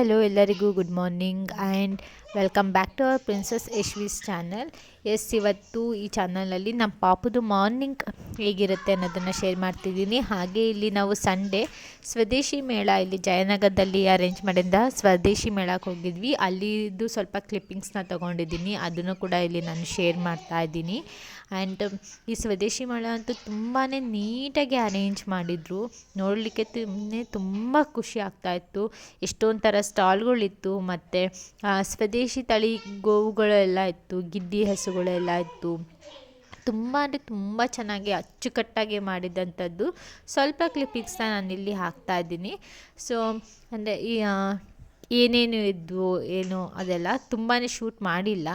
Hello ಎಲ್ಲರಿಗೂ good morning and welcome back to our princess Yashvi's channel S ಇವತ್ತು ಈ ಚಾನಲಲ್ಲಿ ನಮ್ಮ ಪಾಪದು ಮಾರ್ನಿಂಗ್ ಹೇಗಿರುತ್ತೆ ಅನ್ನೋದನ್ನು ಶೇರ್ ಮಾಡ್ತಿದ್ದೀನಿ. ಹಾಗೆ ಇಲ್ಲಿ ನಾವು ಸಂಡೇ ಸ್ವದೇಶಿ ಮೇಳ, ಇಲ್ಲಿ ಜಯನಗರದಲ್ಲಿ ಅರೇಂಜ್ ಮಾಡಿದ ಸ್ವದೇಶಿ ಮೇಳಕ್ಕೆ ಹೋಗಿದ್ವಿ. ಅಲ್ಲಿದ್ದು ಸ್ವಲ್ಪ ಕ್ಲಿಪ್ಪಿಂಗ್ಸ್ನ ತೊಗೊಂಡಿದ್ದೀನಿ. ಅದನ್ನು ಕೂಡ ಇಲ್ಲಿ ನಾನು ಶೇರ್ ಮಾಡ್ತಾ ಇದ್ದೀನಿ. ಆ್ಯಂಡ್ ಈ ಸ್ವದೇಶಿ ಮೇಳ ಅಂತೂ ತುಂಬಾ ನೀಟಾಗಿ ಅರೇಂಜ್ ಮಾಡಿದರು. ನೋಡಲಿಕ್ಕೆ ತುಂಬ ಖುಷಿ ಆಗ್ತಾಯಿತ್ತು ಎಷ್ಟೊಂದು ಥರ ಸ್ಟಾಲ್ಗಳಿತ್ತು, ಮತ್ತು ಸ್ವದೇಶಿ ತಳಿ ಗೋವುಗಳೆಲ್ಲ ಇತ್ತು ಗಿಡ್ಡಿ ಹಸುಗಳೆಲ್ಲ ಇತ್ತು. ತುಂಬ ಅಂದರೆ ತುಂಬ ಚೆನ್ನಾಗಿ ಅಚ್ಚುಕಟ್ಟಾಗಿ ಮಾಡಿದಂಥದ್ದು. ಸ್ವಲ್ಪ ಕ್ಲಿಪ್ಪಿಂಗ್ಸ್ನ ಇಲ್ಲಿ ಹಾಕ್ತಾ ಇದ್ದೀನಿ. ಸೊ ಅಂದರೆ ಈ ಏನೇನು ಇದ್ವು, ಏನು ಅದೆಲ್ಲ ತುಂಬಾ ಶೂಟ್ ಮಾಡಿಲ್ಲ.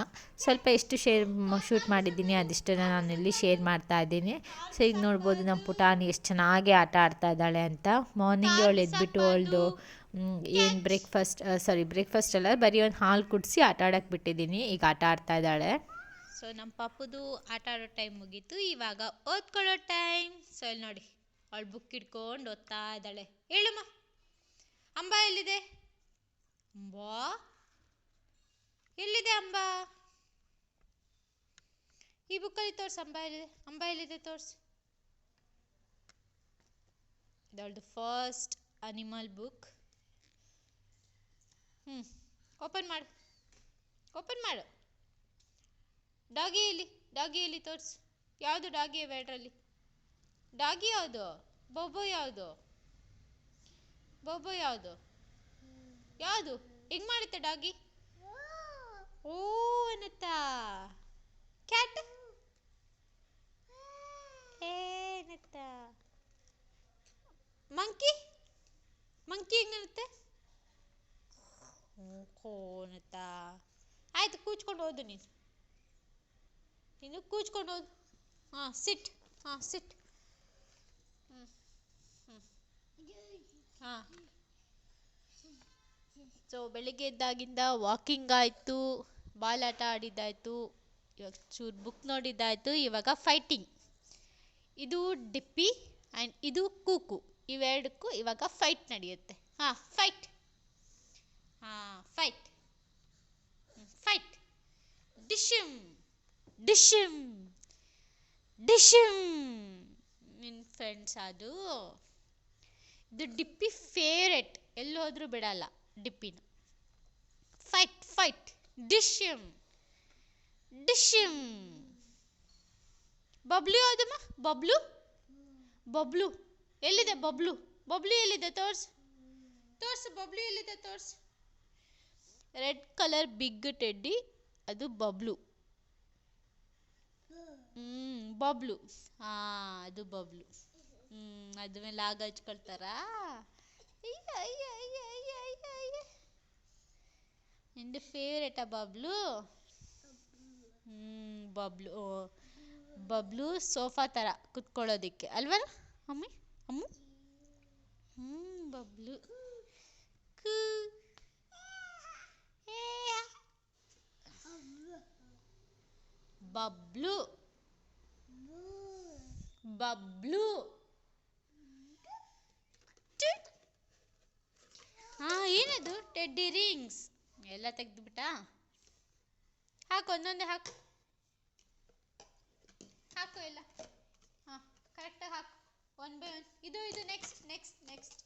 ಸ್ವಲ್ಪ ಎಷ್ಟು ಶೇರ್ ಶೂಟ್ ಮಾಡಿದ್ದೀನಿ ಅಷ್ಟನ್ನು ನಾನು ಇಲ್ಲಿ ಶೇರ್ ಮಾಡ್ತಾ ಇದ್ದೀನಿ. ಸೊ ಈಗ ನೋಡ್ಬೋದು ನಮ್ಮ ಪುಟಾಣಿ ಎಷ್ಟು ಚೆನ್ನಾಗಿ ಆಟ ಆಡ್ತಾ ಇದ್ದಾಳೆ ಅಂತ. ಮಾರ್ನಿಂಗ್ ಅವಳು ಎದ್ಬಿಟ್ಟು ಅವಳದು ಏನು ಬ್ರೇಕ್ಫಾಸ್ಟ್ ಸಾರಿ ಬ್ರೇಕ್ಫಾಸ್ಟ್ ಅಲ್ಲ ಬರೀ ಒಂದು ಹಾಲು ಕುಡಿಸಿ ಆಟ ಆಡೋಕ್ಕೆ ಬಿಟ್ಟಿದ್ದೀನಿ. ಈಗ ಆಟ ಆಡ್ತಾ ಇದ್ದಾಳೆ. ಸೊ ನಮ್ಮ ಪಾಪುದು ಆಟ ಆಡೋ ಟೈಮ್ ಮುಗೀತು. ಇವಾಗ ಓದ್ಕೊಳ್ಳೋ ಟೈಮ್ ಸೊ ಇಲ್ಲಿ ನೋಡಿ ಅವಳು ಬುಕ್ ಇಟ್ಕೊಂಡು ಓದ್ತಾ ಇದ್ದಾಳೆ. ಹೇಳಮ್ಮ ಅಂಬ ಎಲ್ಲಿದೆ? ಅಂಬಾ? ಎಲ್ಲಿದೆ ಅಂಬ? ಈ ಬುಕ್ಕಲ್ಲಿ ತೋರ್ಸು ಅಂಬ ಎಲ್ಲಿದೆ? ಅಂಬ ಎಲ್ಲಿದೆ ತೋರ್ಸು? ಇದವಳದು ಫಸ್ಟ್ ಅನಿಮಲ್ ಬುಕ್ ಹ್ಞೂ ಓಪನ್ ಮಾಡು. ಓಪನ್ ಮಾಡು. ಡಾಗಿ ಎಲ್ಲಿ? ಡಾಗಿ ಎಲ್ಲಿ ತೋರಿಸು. ಯಾವುದು ಡಾಗಿ ಇವೆ ಎರಡರಲ್ಲಿ ಡಾಗಿ ಯಾವುದು? ಬೊಬ್ಬೋ ಯಾವುದು? ಬೊಬ್ಬೋ ಯಾವುದು? ಯಾವುದು? ಹೆಂಗೆ ಮಾಡುತ್ತೆ ಡಾಗಿ ಓ ಅನ್ನತ್ತಾ ಕೋನತ್ತಾ ಆಯ್ತು ಕೂಚ್ಕೊಂಡು ಹೋದು ನೀನು. ನೀನು ಕೂಚ್ಕೊಂಡು ಹೋದು ಹಾಂ, ಸಿಟ್. ಹಾಂ, ಸಿಟ್. ಹ್ಞೂ ಹಾಂ. ಸೊ ಬೆಳಿಗ್ಗೆ ಎದ್ದಾಗಿಂದ ವಾಕಿಂಗ್ ಆಯಿತು ಬಾಲಾಟ ಆಡಿದ್ದಾಯಿತು, ಇವಾಗ ಚೂರು ಬುಕ್ ನೋಡಿದ್ದಾಯಿತು, ಇವಾಗ ಫೈಟಿಂಗ್ ಇದು ಡಿಪ್ಪಿ ಆ್ಯಂಡ್ ಇದು ಕೂಕು. ಇವೆರಡಕ್ಕೂ ಇವಾಗ ಫೈಟ್ ನಡೆಯುತ್ತೆ. ಹಾಂ ಫೈಟ್ ಫೈಟ್ ಫೈಟ್ ಡಿಶಮ್ ಡಿಶಮ್ ಡಿಶಮ್ ನಿನ್ನ ಫ್ರೆಂಡ್ಸ್ ಅದು. ಇದು ಡಿಪ್ಪಿ ಫೇವ್ರೆಟ್ ಎಲ್ಲಿ ಬಿಡಲ್ಲ ಡಿಪ್ಪಿನ ಫೈಟ್ ಫೈಟ್ ಡಿಶಮ್ ಡಿಶಮ್ ಬಬ್ಲು ಯಾವುದಮ್ಮ? ಬಬ್ಲು? ಬಬ್ಲು. ಎಲ್ಲಿದೆ ಬಬ್ಲು? ಬಬ್ಲು ಎಲ್ಲಿದೆ? ತೋರ್ಸು. ತೋರ್ಸು ಬಬ್ಲು ಎಲ್ಲಿದೆ? ತೋರ್ಸು. ರೆಡ್ ಕಲರ್ ಬಿಗ್ ಟೆಡ್ಡಿ ಅದು ಬಬ್ಲು ಹ್ಞೂ ಬಬ್ಲು ಹಾಂ ಅದು ಬಬ್ಲು ಹ್ಞೂ ಅದ್ರ ಮೇಲೆ ಆಗ ಹಚ್ಕೊಳ್ತಾರಾ ಅಯ್ಯ ಅಯ್ಯ ಅಯ್ಯ ಅಯ್ಯ ಅಯ್ಯ ಅಯ್ಯ ನಿಂದು ಫೇವ್ರೇಟಾ ಬಬ್ಲು ಹ್ಞೂ ಬಬ್ಲು ಓ ಬಬ್ಲು ಸೋಫಾ ಥರ ಕುತ್ಕೊಳ್ಳೋದಕ್ಕೆ ಅಲ್ವಾ ಅಮ್ಮಿ ಅಮ್ಮು ಹ್ಞೂ ಬಬ್ಲು ಕು ಬಬ್ಲು. ಬಬ್ಲು. ಹಾ ಏನದು? ಟೆಡ್ಡಿ ರಿಂಗ್ಸ್ ಎಲ್ಲ ತೆಗೆದುಬಿಟ್ಟಾ? ಹಾಕು ಒಂದೊಂದೇ ಹಾಕು. ಹಾಕು ಎಲ್ಲ. ಹಾ ಕರೆಕ್ಟಾಗಿ ಹಾಕು. ಒನ್ ಬೈ ಒನ್ ಇದು ಇದು ನೆಕ್ಸ್ಟ್ ನೆಕ್ಸ್ಟ್ ನೆಕ್ಸ್ಟ್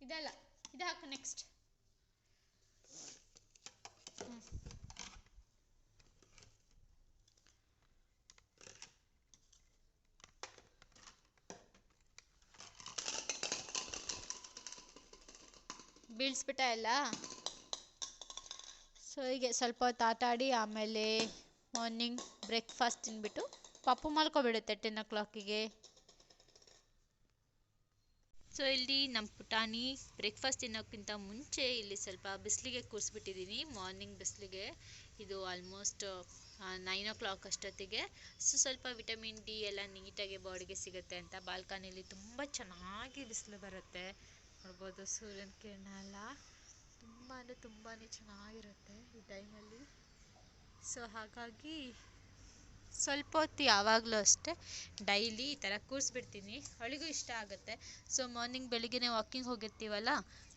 ಇದಲ್ಲ. ಇದು ಹಾಕು ನೆಕ್ಸ್ಟ್ ಹ್ಞೂ ಬೀಳಿಸ್ಬಿಟ್ಟ ಎಲ್ಲ. ಸೊ ಹೀಗೆ ಸ್ವಲ್ಪ ಹೊತ್ತು ಆಟ ಆಮೇಲೆ ಮಾರ್ನಿಂಗ್ ಬ್ರೇಕ್ಫಾಸ್ಟ್ ತಿಂದ್ಬಿಟ್ಟು ಪಪ್ಪು ಮಲ್ಕೊಬಿಡುತ್ತೆ ಟೆನ್ ಓ ಕ್ಲಾಕಿಗೆ ಸೊ ಇಲ್ಲಿ ನಮ್ಮ ಪುಟಾಣಿ ಬ್ರೇಕ್ಫಾಸ್ಟ್ ತಿನ್ನೋಕ್ಕಿಂತ ಮುಂಚೆ ಇಲ್ಲಿ ಸ್ವಲ್ಪ ಬಿಸಿಲಿಗೆ ಕೂರಿಸ್ಬಿಟ್ಟಿದ್ದೀನಿ ಮಾರ್ನಿಂಗ್ ಬಿಸಿಲಿಗೆ. ಇದು ಆಲ್ಮೋಸ್ಟ್ ನೈನ್ ಓ ಕ್ಲಾಕ್ ಅಷ್ಟೊತ್ತಿಗೆ. ಸೊ ಸ್ವಲ್ಪ ವಿಟಮಿನ್ ಡಿ ಎಲ್ಲ ನೀಟಾಗಿ ಬಾಡಿಗೆ ಸಿಗುತ್ತೆ ಅಂತ. ಬಾಲ್ಕನಿಲಿ ತುಂಬ ಚೆನ್ನಾಗಿ ಬಿಸಿಲು ಬರುತ್ತೆ. ನೋಡ್ಬೋದು, ಸೂರ್ಯನ ಕಿರಣ ಎಲ್ಲ ತುಂಬ ಅಂದರೆ ತುಂಬಾ ಚೆನ್ನಾಗಿರುತ್ತೆ ಈ ಟೈಮಲ್ಲಿ. ಸೊ ಹಾಗಾಗಿ ಸ್ವಲ್ಪ ಹೊತ್ತು ಯಾವಾಗಲೂ ಅಷ್ಟೇ ಡೈಲಿ ಈ ಥರ ಕೂರಿಸ್ಬಿಡ್ತೀನಿ. ಅವಳಿಗೂ ಇಷ್ಟ ಆಗುತ್ತೆ. ಸೊ ಮಾರ್ನಿಂಗ್ ಬೆಳಿಗ್ಗೆ ವಾಕಿಂಗ್ ಹೋಗಿರ್ತೀವಲ್ಲ?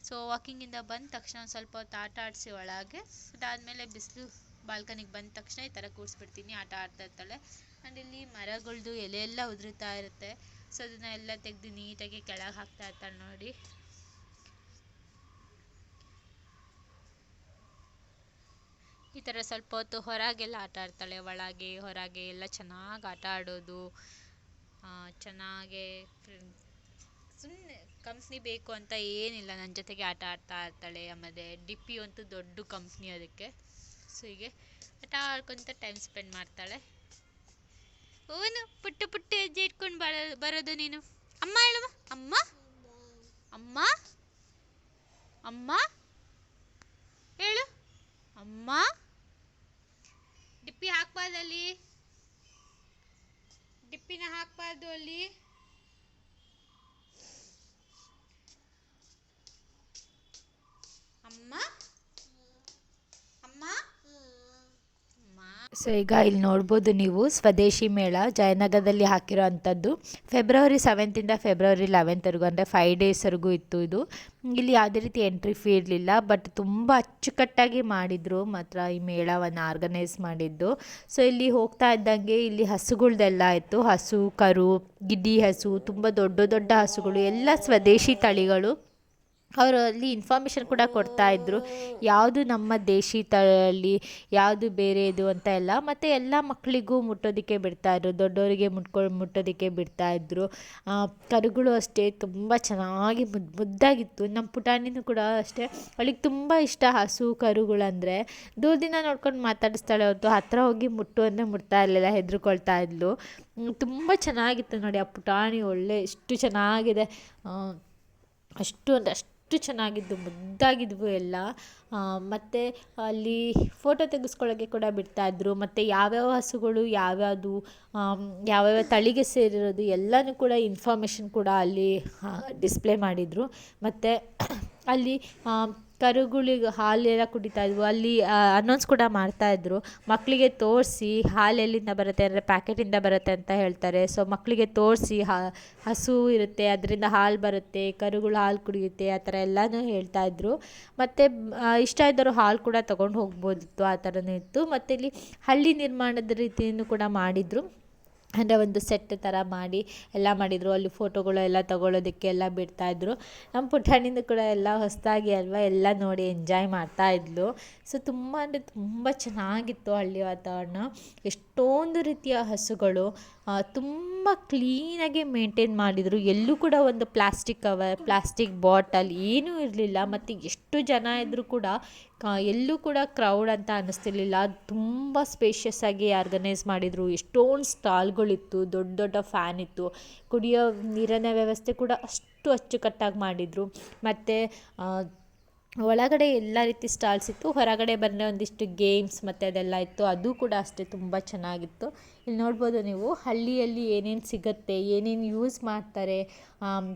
ಸೊ ವಾಕಿಂಗಿಂದ ಬಂದ ತಕ್ಷಣ ಸ್ವಲ್ಪ ಹೊತ್ತು ಆಟ ಆಡಿಸಿ ಒಳಗೆ ಅದಾದಮೇಲೆ ಬಿಸಿಲು ಬಾಲ್ಕನಿಗೆ ಬಂದ ತಕ್ಷಣ ಈ ಥರ ಕೂರಿಸ್ಬಿಡ್ತೀನಿ, ಆಟ ಆಡ್ತಾ ಇರ್ತಾಳೆ. ಆ್ಯಂಡ್ ಇಲ್ಲಿ ಮರಗಳದ್ದು ಎಲೆ ಎಲ್ಲ ಉದುರುತ್ತಾ ಇರುತ್ತೆ. ಸೊ ಅದನ್ನ ಎಲ್ಲ ತೆಗೆದು ನೀಟಾಗಿ ಕೆಳಗೆ ಹಾಕ್ತಾ ಇರ್ತಾಳೆ ನೋಡಿ. ಈ ಥರ ಸ್ವಲ್ಪ ಹೊತ್ತು ಹೊರಗೆಲ್ಲ ಆಟ ಆಡ್ತಾಳೆ, ಒಳಗೆ, ಹೊರಗೆ ಎಲ್ಲ ಚೆನ್ನಾಗಿ ಆಟ ಆಡೋದು. ಚೆನ್ನಾಗೆ ಸುಮ್ಮನೆ ಕಂಪ್ನಿ ಬೇಕು ಅಂತ ಏನಿಲ್ಲ ನನ್ನ ಜೊತೆಗೆ ಆಟ ಆಡ್ತಾ ಇರ್ತಾಳೆ ಆಮೇಲೆ ಡಿಪ್ಪಿ ಅಂತೂ ದೊಡ್ಡ ಕಂಪ್ನಿ ಅದಕ್ಕೆ. ಸೊ ಹೀಗೆ ಆಟ ಆಡ್ಕೊತ ಟೈಮ್ ಸ್ಪೆಂಡ್ ಮಾಡ್ತಾಳೆ. ಓನು ಪುಟ್ಟ ಪುಟ್ಟ ಹೆಜ್ಜೆ ಇಟ್ಕೊಂಡು ಬರ, ಬರೋದು ನೀನು. ಅಮ್ಮ ಹೇಳುವ? ಅಮ್ಮ? ಅಮ್ಮ? ಅಮ್ಮ? ಹೇಳು. ಅಮ್ಮ? ಡಿಪ್ಪಿ ಹಾಕ್ಬಾರ್ದು ಅಲ್ಲಿ. ಡಿಪ್ಪಿನ ಹಾಕ್ಬಾರ್ದು ಅಲ್ಲಿ. ಅಮ್ಮ? ಅಮ್ಮ? ಸೊ ಈಗ ಇಲ್ಲಿ ನೋಡ್ಬೋದು ನೀವು ಸ್ವದೇಶಿ ಮೇಳ ಜಯನಗರದಲ್ಲಿ ಹಾಕಿರೋ ಅಂಥದ್ದು. ಫೆಬ್ರವರಿ ಸೆವೆಂತಿಂದ ಫೆಬ್ರವರಿ ಲೆವೆಂತ್ವರೆಗೂ ಅಂದರೆ ಫೈವ್ ಡೇಸ್ವರೆಗೂ ಇತ್ತು ಇದು. ಇಲ್ಲಿ ಯಾವುದೇ ರೀತಿ ಎಂಟ್ರಿ ಫೀ ಇರಲಿಲ್ಲ ಬಟ್ ತುಂಬ ಅಚ್ಚುಕಟ್ಟಾಗಿ ಮಾಡಿದರು ಮಾತ್ರ ಈ ಮೇಳವನ್ನು ಆರ್ಗನೈಸ್ ಮಾಡಿದ್ದು. ಸೊ ಇಲ್ಲಿ ಹೋಗ್ತಾ ಇದ್ದಂಗೆ ಇಲ್ಲಿ ಹಸುಗಳ್ದೆಲ್ಲ ಇತ್ತು ಹಸು, ಕರು, ಗಿಡ್ಡಿ ಹಸು, ತುಂಬ ದೊಡ್ಡ ದೊಡ್ಡ ಹಸುಗಳು, ಎಲ್ಲ ಸ್ವದೇಶಿ ತಳಿಗಳು. ಅವರು ಅಲ್ಲಿ ಇನ್ಫಾರ್ಮೇಷನ್ ಕೂಡ ಕೊಡ್ತಾ ಇದ್ದರು ಯಾವುದು ನಮ್ಮ ದೇಶಿ ತಳಿ, ಯಾವುದು ಬೇರೆದು ಅಂತ ಎಲ್ಲ. ಮತ್ತು ಎಲ್ಲ ಮಕ್ಕಳಿಗೂ ಮುಟ್ಟೋದಕ್ಕೆ ಬಿಡ್ತಾಯಿದ್ರು ದೊಡ್ಡವರಿಗೆ ಮುಟ್ಕೊಂಡು ಮುಟ್ಟೋದಕ್ಕೆ ಬಿಡ್ತಾಯಿದ್ರು ಕರುಗಳು ಅಷ್ಟೇ ತುಂಬ ಚೆನ್ನಾಗಿ ಮುದ್ದು ಮುದ್ದಾಗಿತ್ತು. ನಮ್ಮ ಪುಟಾಣಿನೂ ಕೂಡ ಅಷ್ಟೇ. ಅವಳಿಗೆ ತುಂಬ ಇಷ್ಟ ಹಸು ಕರುಗಳಂದರೆ ದೂರದಿಂದ ನೋಡ್ಕೊಂಡು ಮಾತಾಡಿಸ್ತಾಳೆ ಅವತ್ತು ಹತ್ತಿರ ಹೋಗಿ ಮುಟ್ಟು ಅಂದರೆ ಮುಟ್ತಾ ಇರಲಿಲ್ಲ, ಹೆದರ್ಕೊಳ್ತಾ ಇದ್ಲು. ತುಂಬ ಚೆನ್ನಾಗಿತ್ತು ನೋಡಿ ಆ ಪುಟಾಣಿ ಒಳ್ಳೆ ಎಷ್ಟು ಚೆನ್ನಾಗಿದೆ. ಅಷ್ಟು ಅಷ್ಟು ಅಷ್ಟು ಚೆನ್ನಾಗಿದ್ದು, ಮುದ್ದಾಗಿದ್ವು ಎಲ್ಲ. ಮತ್ತು ಅಲ್ಲಿ ಫೋಟೋ ತೆಗೆಸ್ಕೊಳ್ಳೋಕ್ಕೆ ಕೂಡ ಬಿಡ್ತಾಯಿದ್ರು ಮತ್ತು ಯಾವ್ಯಾವ ಹಸುಗಳು, ಯಾವ್ಯಾವುದು ಯಾವ್ಯಾವ ತಳಿಗೆ ಸೇರಿರೋದು ಎಲ್ಲನೂ ಕೂಡ ಇನ್ಫಾರ್ಮೇಷನ್ ಕೂಡ ಅಲ್ಲಿ ಡಿಸ್ಪ್ಲೇ ಮಾಡಿದರು. ಮತ್ತು ಅಲ್ಲಿ ಕರುಗಳಿಗೆ ಹಾಲೆಲ್ಲ ಕುಡಿತಾ ಇದ್ವು. ಅಲ್ಲಿ ಅನೌನ್ಸ್ ಕೂಡ ಮಾಡ್ತಾಯಿದ್ರು ಮಕ್ಕಳಿಗೆ ತೋರಿಸಿ ಹಾಲು ಎಲ್ಲಿಂದ ಬರುತ್ತೆ, ಅಂದರೆ ಪ್ಯಾಕೆಟಿಂದ ಬರುತ್ತೆ ಅಂತ ಹೇಳ್ತಾರೆ. ಸೊ ಮಕ್ಕಳಿಗೆ ತೋರಿಸಿ ಹಸು ಇರುತ್ತೆ, ಅದರಿಂದ ಹಾಲು ಬರುತ್ತೆ, ಕರುಗಳು ಹಾಲು ಕುಡಿಯುತ್ತೆ, ಆ ಥರ ಎಲ್ಲನೂ ಹೇಳ್ತಾಯಿದ್ರು ಮತ್ತು ಇಷ್ಟ ಇದ್ದವರು ಹಾಲು ಕೂಡ ತೊಗೊಂಡು ಹೋಗ್ಬೋದಿತ್ತು, ಆ ಥರನೂ ಇತ್ತು. ಮತ್ತು ಇಲ್ಲಿ ಹಳ್ಳಿ ನಿರ್ಮಾಣದ ರೀತಿಯನ್ನು ಕೂಡ ಮಾಡಿದರು. ಅಂದರೆ ಒಂದು ಸೆಟ್ ಥರ ಮಾಡಿ ಎಲ್ಲ ಮಾಡಿದರು. ಅಲ್ಲಿ ಫೋಟೋಗಳು ಎಲ್ಲ ತಗೊಳ್ಳೋದಕ್ಕೆ ಎಲ್ಲ ಬಿಡ್ತಾಯಿದ್ರು ನಮ್ಮ ಪುಟಾಣಿಂದ ಕೂಡ ಎಲ್ಲ ಹೊಸದಾಗಿ ಅಲ್ವಾ ಎಲ್ಲ ನೋಡಿ ಎಂಜಾಯ್ ಮಾಡ್ತಾಯಿದ್ಲು ಸೊ ತುಂಬ ಅಂದರೆ ತುಂಬ ಚೆನ್ನಾಗಿತ್ತು ಹಳ್ಳಿ ವಾತಾವರಣ. ಎಷ್ಟೊಂದು ರೀತಿಯ ಹಸುಗಳು ತುಂಬ ಕ್ಲೀನಾಗಿ ಮೇಂಟೈನ್ ಮಾಡಿದರು. ಎಲ್ಲೂ ಕೂಡ ಒಂದು ಪ್ಲಾಸ್ಟಿಕ್ ಕವರ್ ಪ್ಲಾಸ್ಟಿಕ್ ಬಾಟಲ್ ಏನೂ ಇರಲಿಲ್ಲ. ಮತ್ತು ಎಷ್ಟು ಜನ ಇದ್ದರೂ ಕೂಡ ಎಲ್ಲೂ ಕೂಡ ಕ್ರೌಡ್ ಅಂತ ಅನ್ನಿಸ್ತಿರ್ಲಿಲ್ಲ ತುಂಬ ಸ್ಪೇಷಿಯಸ್ ಆಗಿ ಆರ್ಗನೈಸ್ ಮಾಡಿದರು. ಎಷ್ಟೊಂದು ಸ್ಟಾಲ್ಗಳಿತ್ತು, ದೊಡ್ಡ ದೊಡ್ಡ ಫ್ಯಾನ್ ಇತ್ತು. ಕುಡಿಯೋ ನೀರಿನ ವ್ಯವಸ್ಥೆ ಕೂಡ ಅಷ್ಟು ಅಚ್ಚುಕಟ್ಟಾಗಿ ಮಾಡಿದರು. ಮತ್ತು ಒಳಗಡೆ ಎಲ್ಲ ರೀತಿ ಸ್ಟಾಲ್ಸ್ ಇತ್ತು. ಹೊರಗಡೆ ಬಂದರೆ ಒಂದಿಷ್ಟು ಗೇಮ್ಸ್ ಮತ್ತು ಅದೆಲ್ಲ ಇತ್ತು. ಅದು ಕೂಡ ಅಷ್ಟೇ ತುಂಬ ಚೆನ್ನಾಗಿತ್ತು. ಇಲ್ಲಿ ನೋಡ್ಬೋದು ನೀವು ಹಳ್ಳಿಯಲ್ಲಿ ಏನೇನು ಸಿಗುತ್ತೆ, ಏನೇನು ಯೂಸ್ ಮಾಡ್ತಾರೆ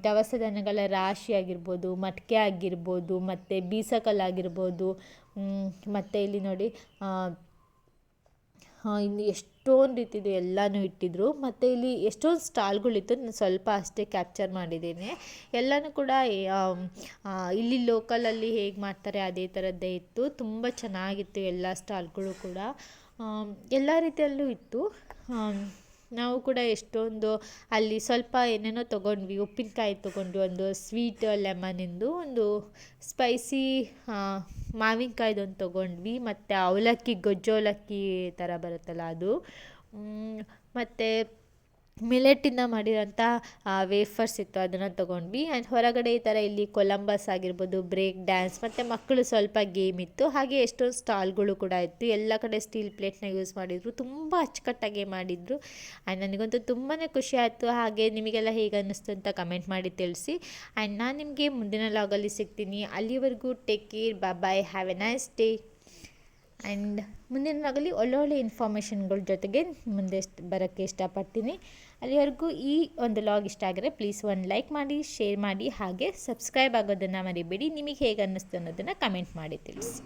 ದವಸ ಧಾನ್ಯಗಳ ರಾಶಿ ಆಗಿರ್ಬೋದು, ಮಟಕೆ ಆಗಿರ್ಬೋದು, ಮತ್ತು ಬೀಸಕಲ್ಲು ಮತ್ತು ಇಲ್ಲಿ ನೋಡಿ ಇನ್ನು ಎಷ್ಟೊಂದು ರೀತಿದು ಎಲ್ಲನೂ ಇಟ್ಟಿದ್ರು. ಮತ್ತು ಇಲ್ಲಿ ಎಷ್ಟೊಂದು ಸ್ಟಾಲ್ಗಳಿತ್ತು, ನಾನು ಸ್ವಲ್ಪ ಅಷ್ಟೇ ಕ್ಯಾಪ್ಚರ್ ಮಾಡಿದ್ದೀನಿ. ಎಲ್ಲನೂ ಕೂಡ ಇಲ್ಲಿ ಲೋಕಲಲ್ಲಿ ಹೇಗೆ ಮಾಡ್ತಾರೆ, ಅದೇ ಥರದ್ದೇ ಇತ್ತು. ತುಂಬ ಚೆನ್ನಾಗಿತ್ತು ಎಲ್ಲ ಸ್ಟಾಲ್ಗಳು ಕೂಡ. ಎಲ್ಲ ರೀತಿಯಲ್ಲೂ ಇತ್ತು. ನಾವು ಕೂಡ ಎಷ್ಟೊಂದು ಅಲ್ಲಿ ಸ್ವಲ್ಪ ಏನೇನೋ ತೊಗೊಂಡ್ವಿ, ಉಪ್ಪಿನಕಾಯಿ ತೊಗೊಂಡ್ವಿ, ಒಂದು ಸ್ವೀಟ್ ಲೆಮನಿಂದು ಒಂದು ಸ್ಪೈಸಿ ಮಾವಿನಕಾಯ್ದೊಂದು ತೊಗೊಂಡ್ವಿ, ಮತ್ತು ಅವಲಕ್ಕಿ, ಗೊಜ್ಜು ಅವಲಕ್ಕಿ ಥರ ಬರುತ್ತಲ್ಲ ಅದು. ಮತ್ತು ಮಿಲೆಟ್ಟಿಂದ ಮಾಡಿರೋಂಥ ವೇಫರ್ಸ್ ಇತ್ತು, ಅದನ್ನು ತೊಗೊಂಡ್ವಿ. ಆ್ಯಂಡ್ ಹೊರಗಡೆ ಈ ಥರ ಇಲ್ಲಿ ಕೊಲಂಬಸ್ ಆಗಿರ್ಬೋದು ಬ್ರೇಕ್ ಡ್ಯಾನ್ಸ್ ಮತ್ತು ಮಕ್ಕಳು ಸ್ವಲ್ಪ ಗೇಮ್ ಇತ್ತು. ಹಾಗೆ ಎಷ್ಟೊಂದು ಸ್ಟಾಲ್ಗಳು ಕೂಡ ಇತ್ತು. ಎಲ್ಲ ಕಡೆ ಸ್ಟೀಲ್ ಪ್ಲೇಟ್ನ ಯೂಸ್ ಮಾಡಿದರು. ತುಂಬ ಅಚ್ಚುಕಟ್ಟಾಗಿ ಮಾಡಿದರು. ಆ್ಯಂಡ್ ನನಗಂತೂ ತುಂಬಾ ಖುಷಿ ಆಯಿತು. ಹಾಗೆ ನಿಮಗೆಲ್ಲ ಹೇಗೆ ಅನ್ನಿಸ್ತು ಅಂತ ಕಮೆಂಟ್ ಮಾಡಿ ತಿಳಿಸಿ. ಆ್ಯಂಡ್ ನಾನು ನಿಮಗೆ ಮುಂದಿನ ಲಾಗಲ್ಲಿ ಸಿಗ್ತೀನಿ. ಅಲ್ಲಿವರೆಗೂ take care bye have a nice day and ಮುಂದಿನ ಆಗಲಿ ಒಳ್ಳೊಳ್ಳೆ ಇನ್ಫಾರ್ಮೇಷನ್ಗಳ ಜೊತೆಗೆ ಮುಂದೆ ಬರೋಕ್ಕೆ ಇಷ್ಟಪಡ್ತೀನಿ. ಅಲ್ಲಿವರೆಗೂ ಈ ಒಂದು ಲಾಗ್ ಇಷ್ಟ ಆಗಿದ್ರೆ ಪ್ಲೀಸ್ ಒಂದು ಲೈಕ್ ಮಾಡಿ ಶೇರ್ ಮಾಡಿ, ಹಾಗೆ ಸಬ್ಸ್ಕ್ರೈಬ್ ಆಗೋದನ್ನು ಮರಿಬೇಡಿ. ನಿಮಗೆ ಹೇಗೆ ಅನ್ನಿಸ್ತು ಅನ್ನೋದನ್ನು ಕಮೆಂಟ್ ಮಾಡಿ ತಿಳಿಸಿ.